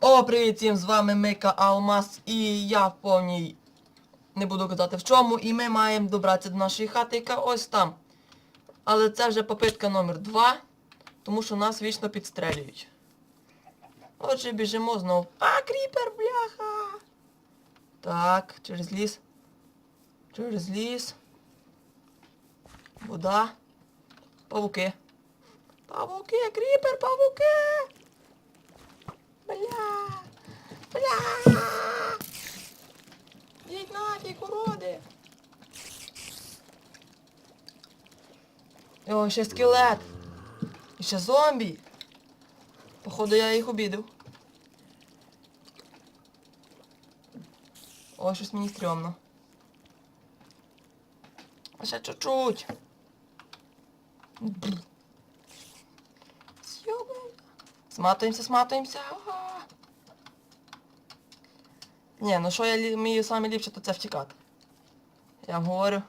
О, привіт всім, з вами Мика Алмаз і я в повній не буду казати в чому, і ми маємо добратися до нашої хати, яка ось там. Але це вже попитка номер 2 тому що нас вічно підстрелюють. Отже, біжимо знов. А, кріпер, бляха! Так, через ліс. Через ліс. Вода. Павуки. Павуки, кріпер, павуки! Бля! Бля! Їдь нафіг, уроди! О, ще скелет! І ще зомбі! Походу я їх обідав. Ой, щось мені стрьомно. Ще чуть-чуть. Сматуємося, сматуємося. Ага. Ні, ну що я вмію саме ліпше, то це втікати. Я говорю,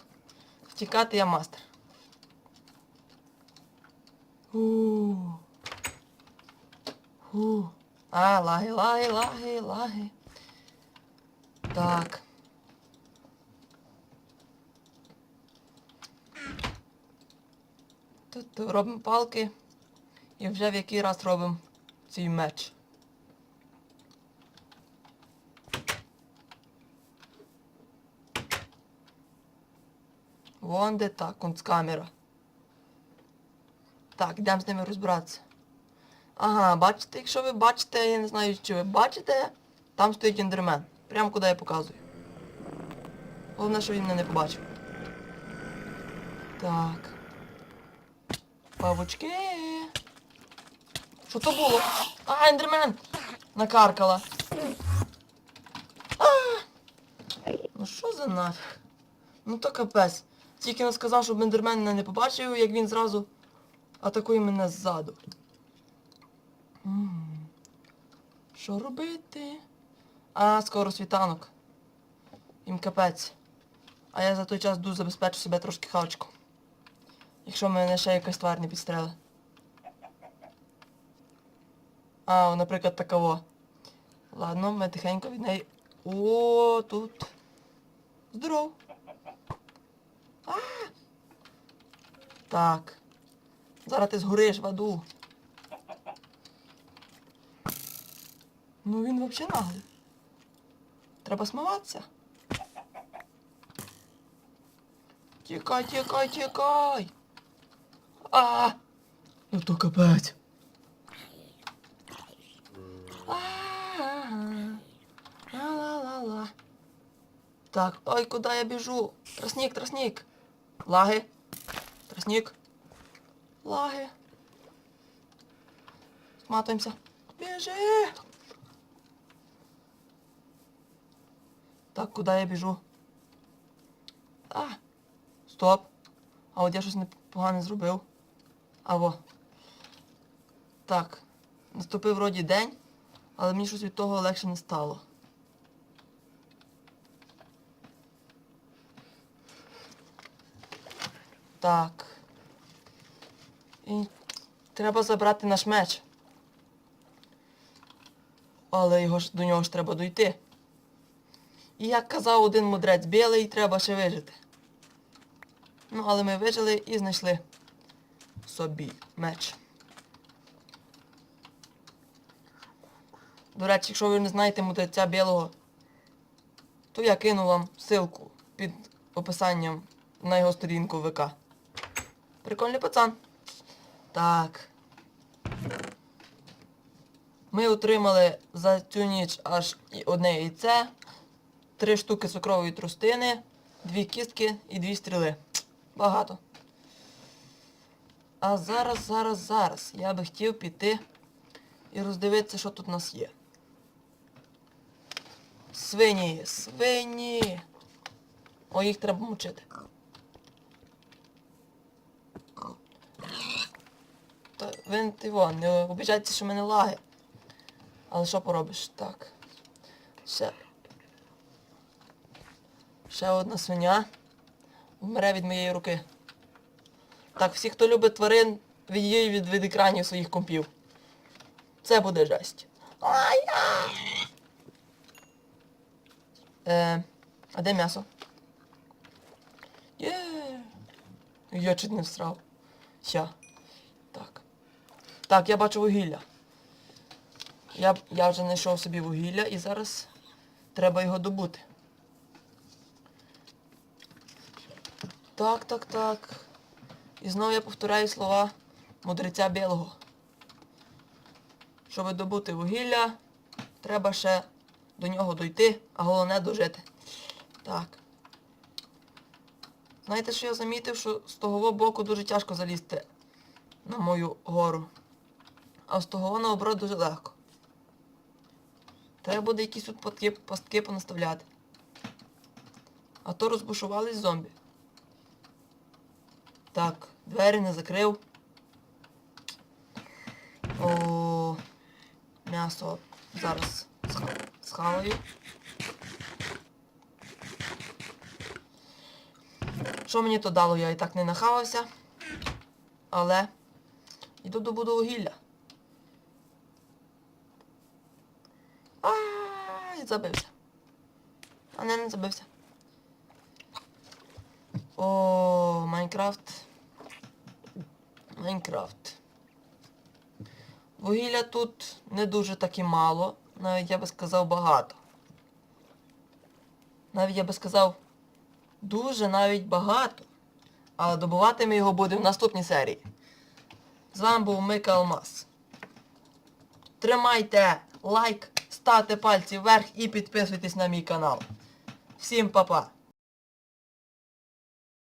втікати я мастер. У. У. А, лаги, лаги, лаги, лаги. Так. Тут робимо палки. І вже в який раз робимо цей меч. Вон де та кунсткамера. Так, йдемо з ними розбиратися. Ага, бачите, якщо ви бачите, я не знаю, чи ви бачите, там стоїть ендермен. Прямо куди я показую. Головне, що він мене не побачив. Так. Павучки. Що то було? А, ендермен! Накаркала. А! Ну що за нафіг? Ну то капець. Тільки він сказав, щоб ендермен мене не побачив, як він зразу атакує мене ззаду. Що робити? А, скоро світанок. Їм капець. А я за той час дуже забезпечу себе трошки хавчиком. Якщо мене ще якась тварь не підстрелить. А, наприклад, такого. Ладно, ми тихенько від неї. О, тут. Здоров. А! Так. Зараз ти згориш в аду. Ну він взагалі наглий. Треба смиватися. Тікай, тікай, тікай. А! Ну то капець. Так, ой, куди я біжу? Тросник, тросник. Лаги. Тросник. Лаги. Сматуємося. Біжи. Так, куди я біжу? А. Стоп. А от я щось непогане зробив. Або. Так. Наступив вроді день, але мені щось від того легше не стало. Так. І треба забрати наш меч. Але його ж до нього ж треба дойти. І як казав один мудрець білий, треба ще вижити. Ну, але ми вижили і знайшли собі меч. До речі, якщо ви не знаєте мудреця білого, то я кину вам ссылку під описанням на його сторінку ВК. Прикольний пацан. Так. Ми отримали за цю ніч аж одне яйце, три штуки цукрової трустини, дві кістки і дві стріли. Багато. А зараз, зараз, зараз я би хотів піти і роздивитися, що тут у нас є. Свині, свині. О, їх треба мучити. Та ви вон, не обіжайте, що в мене лаги. Але що поробиш? Так. Ще. Ще одна свиня. Вмре від моєї руки. Так, всі, хто любить тварин, відійдіть від, від екранів своїх компів. Це буде жесть. Ай-я! Е, а де м'ясо? Є. Я чуть не всрав. Ща. Так. Так, я бачу вугілля. Я, я вже знайшов собі вугілля і зараз треба його добути. Так, так, так. І знову я повторяю слова мудреця білого. Щоб добути вугілля, треба ще до нього дойти, а головне дожити. Так. Знаєте, що я замітив, що з того боку дуже тяжко залізти на мою гору. А з того наоборот дуже легко. Треба буде якісь тут пастки, пастки понаставляти. А то розбушувались зомбі. Так, двері не закрив. О, м'ясо зараз сха- схаваю. Що мені то дало, я і так не нахавався. Але йду добуду вугілля. Ай, забився. А не, не забився. О, Майнкрафт. Майнкрафт. Вугілля тут не дуже так і мало, навіть я би сказав багато. Навіть я би сказав дуже навіть багато. Але добувати ми його будемо в наступній серії. З вами був Мика Алмаз. Тримайте лайк, ставте пальці вверх і підписуйтесь на мій канал. Всім па-па!